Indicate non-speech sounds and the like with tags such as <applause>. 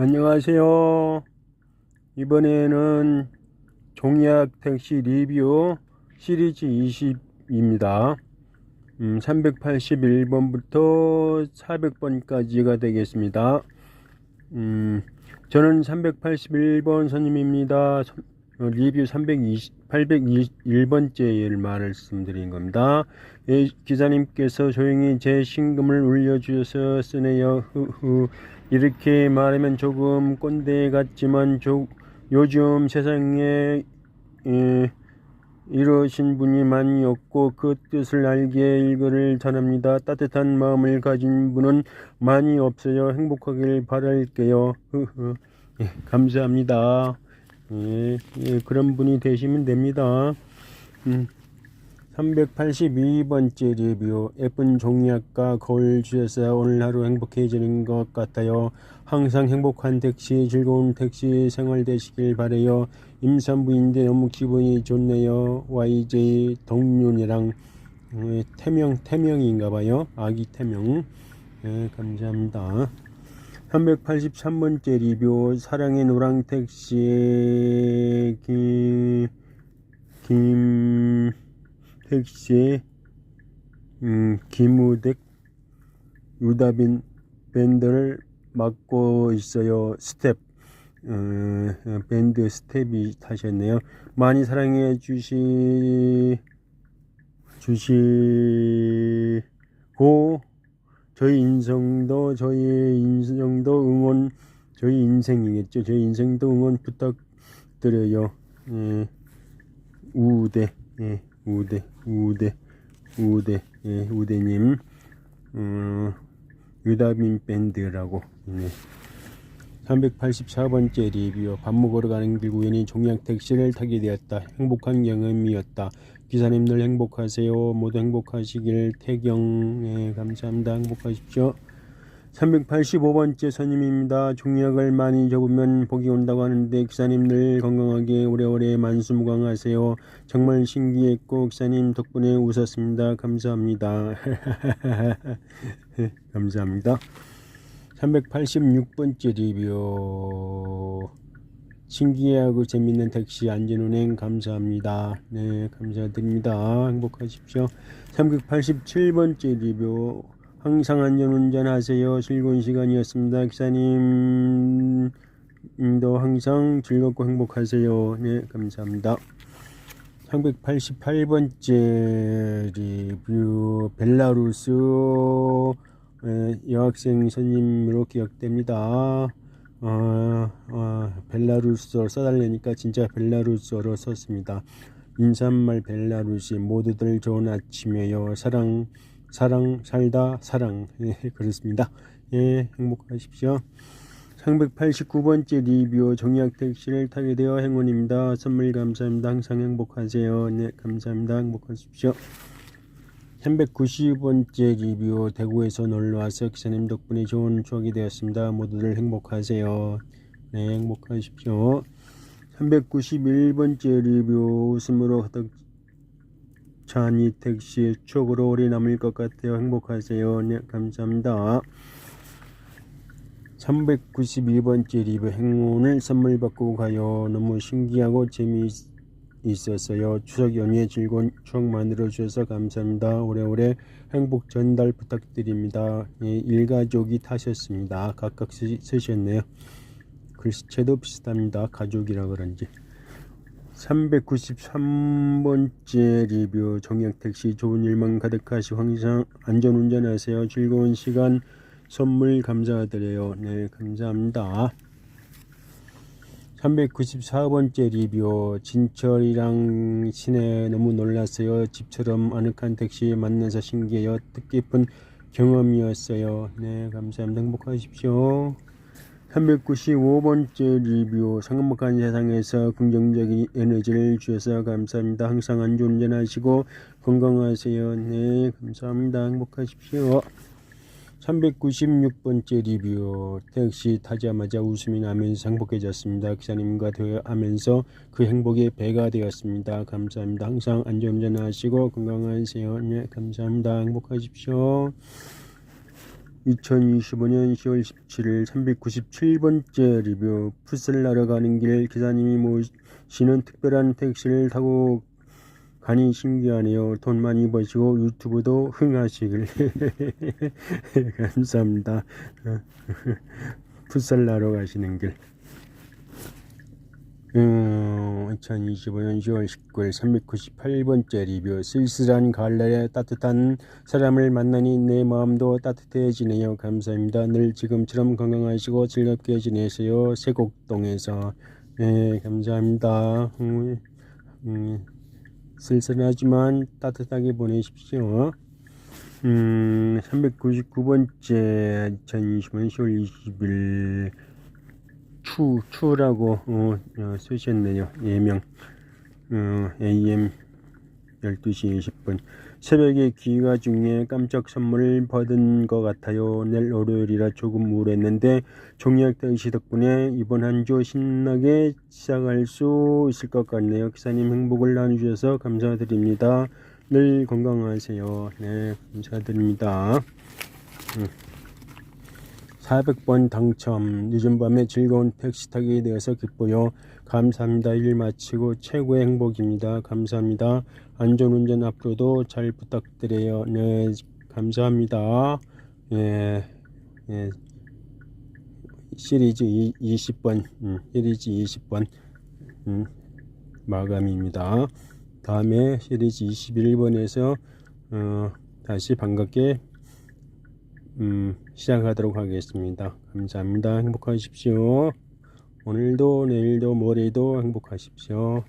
안녕하세요. 이번에는 종이학 택시 리뷰 시리즈 20입니다. 음, 381번부터 400번까지가 되겠습니다. 음, 저는 381번 손님입니다. 리뷰 320, 821번째를 말씀드린 겁니다. 예, 기사님께서 조용히 제 신금을 울려주셔서 쓰네요. 흐흐. 이렇게 말하면 조금 꼰대 같지만 조, 요즘 세상에 예, 이러신 분이 많이 없고 그 뜻을 알게 일거를 전합니다. 따뜻한 마음을 가진 분은 많이 없어요. 행복하길 바랄게요. 예, 감사합니다. 예, 예, 그런 분이 되시면 됩니다. 음. 382번째 리뷰 예쁜 종이학과 거울 주셔서 오늘 하루 행복해지는 것 같아요. 항상 행복한 택시 즐거운 택시 생활 되시길 바래요. 임산부인데 너무 기분이 좋네요. YJ 동윤이랑 어, 태명 태명인가 봐요. 아기 태명. 예, 감사합니다. 383번째 리뷰 사랑의 노랑 택시의 김, 김 택시의 음, 김우댁 유다빈 밴드를 맡고 있어요. 스텝 어, 어, 밴드 스텝이 타셨네요. 많이 사랑해 주시 주시고 저희 인생도 저희 인생도 응원 저희 인생이겠죠. 저희 인생도 응원 부탁드려요. 예, 우대 예, 우대 우대 우대 예, 우대님 어, 유다빈 밴드라고 네. 384번째 리뷰 밥 먹으러 가는 길 우연히 종양 택시를 타게 되었다. 행복한 경험이었다. 기사님 늘 행복하세요. 모두 행복하시길 태경 예, 감사합니다. 행복하십시오. 385번째 선임입니다. 종약을 많이 접으면 복이 온다고 하는데 기사님 늘 건강하게 오래오래 만수무강하세요. 정말 신기했고 기사님 덕분에 웃었습니다. 감사합니다. <laughs> 감사합니다. 386번째 리뷰 신기하고 재밌는 택시 안전운행 감사합니다. 네 감사드립니다. 행복하십시오. 387번째 리뷰 항상 안전운전 하세요. 즐거운 시간이었습니다. 기사님도 항상 즐겁고 행복하세요. 네 감사합니다. 388번째 리뷰 벨라루스 예, 여학생 선임으로 기억됩니다. 어, 어, 벨라루스어로 써달라니까 진짜 벨라루스어로 썼습니다. 인사말 벨라루시 모두들 좋은 아침이에요. 사랑 사랑 살다 사랑 <laughs> 예, 그렇습니다. 예, 행복하십시오. 389번째 리뷰 종약 택시를 타게 되어 행운입니다. 선물 감사합니다. 항상 행복하세요. 네, 감사합니다. 행복하십시오. 390번째 리뷰 대구에서 놀러와서 기사님 덕분에 좋은 추억이 되었습니다. 모두들 행복하세요. 네, 행복하십시오. 391번째 리뷰 웃음으로 가득 찬 이 택시 추억으로 오래 남을 것 같아요. 행복하세요. 네, 감사합니다. 392번째 리뷰 행운을 선물 받고 가요. 너무 신기하고 재미있 었어요. 추석 연휴에 즐거운 추억 만들어 주셔서 감사합니다. 오래오래 행복 전달 부탁드립니다. 예, 일가족이 타셨습니다. 각각 쓰, 쓰셨네요. 글씨체도 비슷합니다. 가족이라 그런지. 393번째 리뷰 정약택시 좋은 일만 가득하시 항상 안전운전하세요. 즐거운 시간 선물 감사드려요. 네, 감사합니다. 394번째 리뷰 진철이랑 시내 너무 놀랐어요. 집처럼 아늑한 택시 만나서 신기해요. 뜻깊은 경험이었어요. 네, 감사합니다. 행복하십시오. 395번째 리뷰 상업한 세상에서 긍정적인 에너지를 주셔서 감사합니다. 항상 안전운전하시고 건강하세요. 네, 감사합니다. 행복하십시오. 396번째 리뷰 택시 타자마자 웃음이 나면서 행복해졌습니다. 기사님과 대화하면서 그 행복이 배가 되었습니다. 감사합니다. 항상 안전운전하시고 건강하세요. 네, 감사합니다. 행복하십시오. 2025년 10월 17일 397번째 리뷰 풋살나러 가는 길 기사님이 모시는 특별한 택시를 타고 가니 신기하네요. 돈 많이 버시고 유튜브도 흥하시길 <laughs> 감사합니다. <laughs> 풋살 나러 가시는 길 음, 2025년 10월 19일 398번째 리뷰 쓸쓸한 가을날에 따뜻한 사람을 만나니 내 마음도 따뜻해지네요. 감사합니다. 늘 지금처럼 건강하시고 즐겁게 지내세요. 세곡동에서 네, 감사합니다. 음, 음, 쓸쓸하지만 따뜻하게 보내십시오. 음, 399번째 2025년 10월 20일 추, 추라고 어, 어, 쓰셨네요. 예명 어, AM 12시 20분 새벽에 귀가 중에 깜짝 선물을 받은 것 같아요. 내일 월요일이라 조금 우울했는데 종이학 대시 덕분에 이번 한 주 신나게 시작할 수 있을 것 같네요. 기사님 행복을 나눠주셔서 감사드립니다. 늘 건강하세요. 네, 감사드립니다. 400번 당첨. 늦은 밤에 즐거운 택시 타게 되어서 기뻐요. 감사합니다. 일 마치고 최고의 행복입니다. 감사합니다. 안전운전 앞으로도 잘 부탁드려요. 네 감사합니다. 예, 예. 시리즈 20번. 음, 시리즈 20번. 음, 마감입니다. 다음에 시리즈 21번에서 어, 다시 반갑게 음, 시작하도록 하겠습니다. 감사합니다. 행복하십시오. 오늘도 내일도 모레도 행복하십시오.